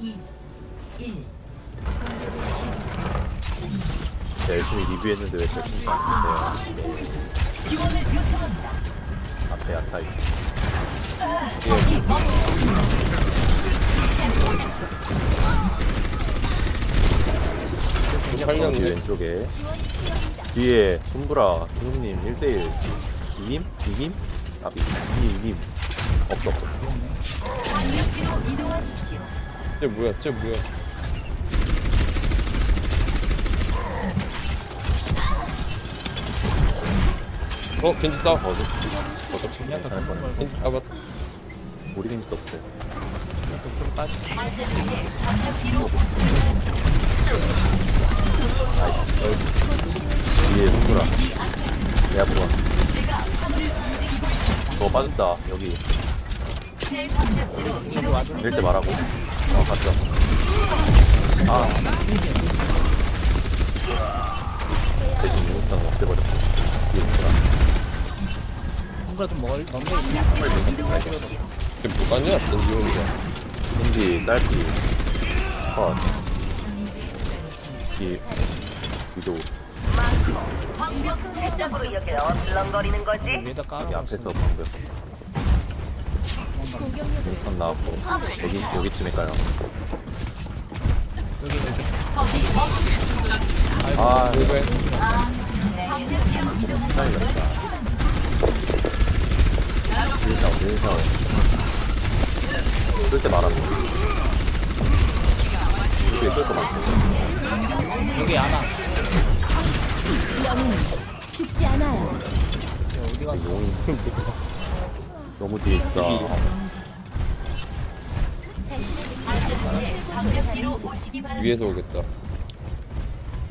2, 1. 열심히 리뷰했는데 왜 제품이 안? 지원을 요청합니다. 앞에 아타이. 활력 뒤 왼쪽에 뒤에 손브라 김님 1대1 이김? 이김? 아 이김 이김 없어 없어 반대로 이동하십시오. 쟤 뭐야 쟤 뭐야? 어 겐지 따 어저 어저 괜찮을 뻔했어 겐지 따봤 우리 팀도 없어요 손브라 내가 보고 제가 화물을 움직이고 있습니다. 저거 빠졌다 여기. 이럴 때 말하고 어 갔다. 아. 대신 용수탄 없애버렸어 뒤에 손브라 뭔가 좀 먹을 먹는 이동하십시오. 쟤 뭐가냐 겐지 혼자 흰지 딸기 컷. 뒤에 위도. 방역 대상 이렇게 어슬렁거리는 거지? 위에다 깔아. 여기 앞에서 방금 용수탄 나왔고 여기 여기쯤일까요? 아왜 헷갈렸다 일사오 일사오 쓸때 말하는 거 이게 쓸거 많고 여기 안아. 죽지 않아요. 어디 갔어? 용이 너무 뒤에 바랍니다. 위에서 오겠다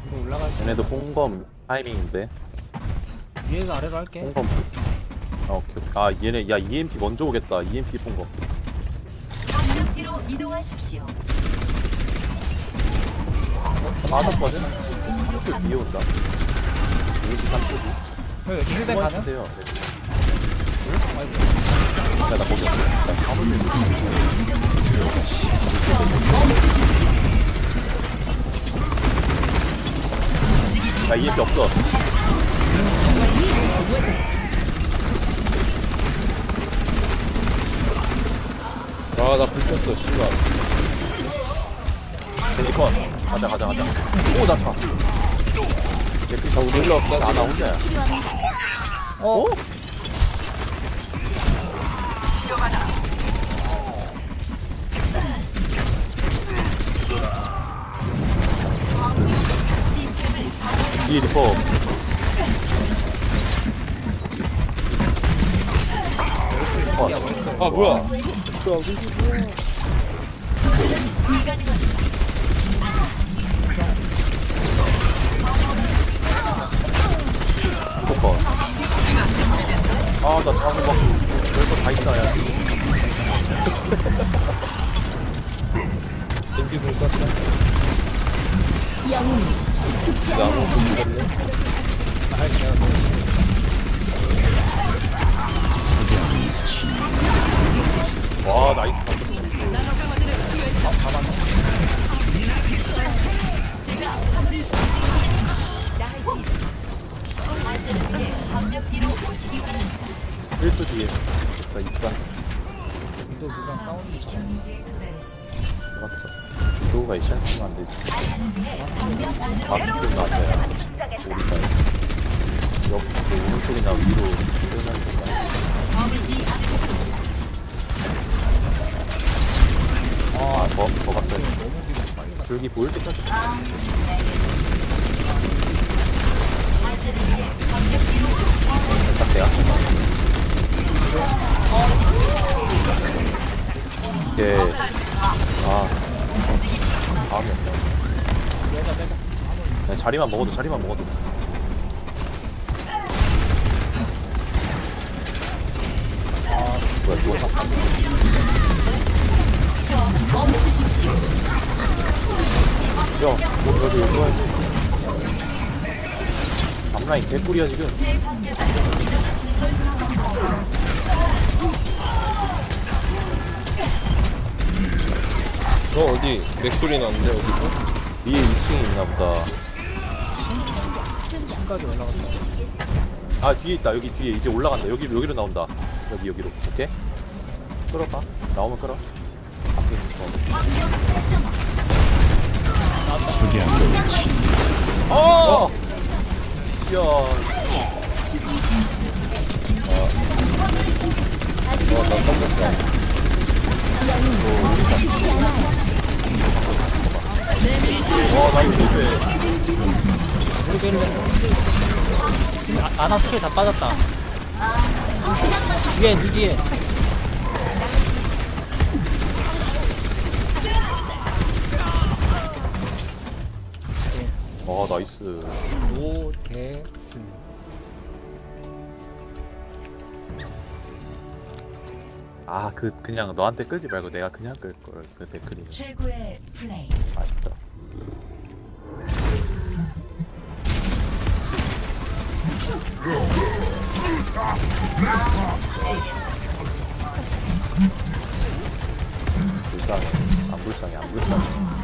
이거 올라갈 때 얘네도 홍검 타이밍인데 위에서 아래로 할게. 홍검 아 오케이 오케이. 아 얘네 야 EMP 먼저 오겠다 EMP 홍검 방역 뒤로 이동하십시오. 빠졌거든? 3초 뒤에 온다 EMP 3초 뒤형 여기 힐백 가능? 야나 거기 없어 나 밀고 나 EMP 없어. 아나 불켰어 씨발. 벤지컷. 가자 가자 가자. 오나 차. 자 우리 일로 없다. 나나 혼자야. 어? 뒤 에 리퍼. 아 뭐야? 리퍼 아나 자고 막 별거 다 있다 야. 겐지 불 쐈다. 영웅 죽지 않아요. 나무 불 쐈네 와 나이스. 방금 안전 위도 누구랑 싸우는 거 잘. 맞죠 이 시작하면 안 되지 바스트 나왔어요 오리사에 옆 오른쪽이나 위로 일어나는 순간 아, 더, 더 갔어요. 줄기 보일 때까지. 그냥 자리만 먹어도, 자리만 먹어도. 아, 뭐야, 멈추십시오. 야, 너 여기 여기 와야지. 앞라인 개꿀이야 지금. 너 어디 맥소리 나는데 어디서? 위에 2층에 있나 보다. 층까지 올라갔다. 아 뒤에 있다. 여기 뒤에 이제 올라간다. 여기 여기로 나온다. 여기 여기로. 오케이. 끌어봐. 나오면 끌어. 앞에 거. 어! 이야. 어 나 깜짝이야 죽지 않아요. 와 나이스. 우리 베르벤 아, 아나 스킬 다 빠졌다. 뒤에, 니 뒤에. 와 나이스. 승. 아그 그냥 너한테 끌지 말고 내가 그냥 끌 걸. 그 백크리. 최고의 플레이. 아쉽다. 불쌍해. 안 불쌍해. 안 불쌍해.